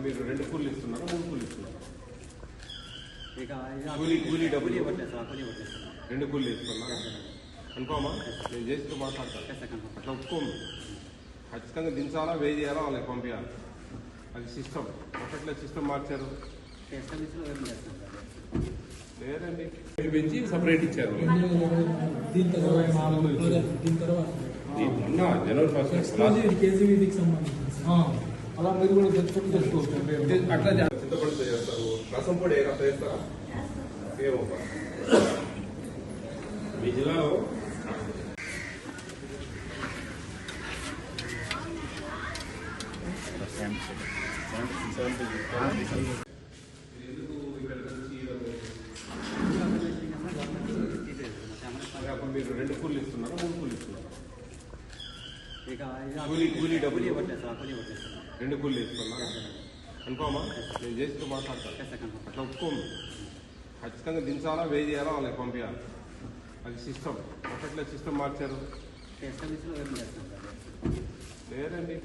మీరు రెండు కూలీలు ఇస్తున్నారా మూడు కూలీలు ఇస్తున్నారా. ఇక కూలీ- కూలీ డబ్బులు. ఇవ్వట్లేదు సార్ ఆ కూలీ ఇవ్వట్లేదు సార్ రెండు కూలీలు ఇస్తున్నారా కన్ఫామా? నేను చేస్తూ మాట్లాడతాను అట్లా ఒప్పుకోము. ఖచ్చితంగా దించాలా వేయి చేయాలా వాళ్ళకి పంపించాలి? అది సిస్టమ్. ఒకట్లే సిస్టమ్ మార్చారు. లేదండి పెంచి సపరేట్ ఇచ్చారు. జనవరి ఫస్ట్ ఎక్స్క్లూజివ్ కేజీవీకి సంబంధించి ఆ, అలా మీరు కూడా తెచ్చుకుంటూ తెచ్చుకోవచ్చు అట్లా చింతపండుతో చేస్తారు. రసం పొడి రసం వేస్తారా ఏమో. మీ జిల్లాలో? మరి రెండు కూలీలు ఇస్తున్నారా? మూడు కూలీలు ఇస్తున్నారా? కూలీ- కూలీ డబ్బులు. ఇవ్వట్లేదు కూలీ ఇవ్వట్లేదు. సార్ రెండు కూలీలు ఇస్తున్నారా కన్ఫామా? నేను చేస్తూ మాట్లాడతాను అట్లా ఒప్పుకోము. ఖచ్చితంగా దించాలా వేయి చేయాలా వాళ్ళకి పంపించాలి అది సిస్టమ్. ఒకట్లే సిస్టమ్ మార్చారు. లేదండి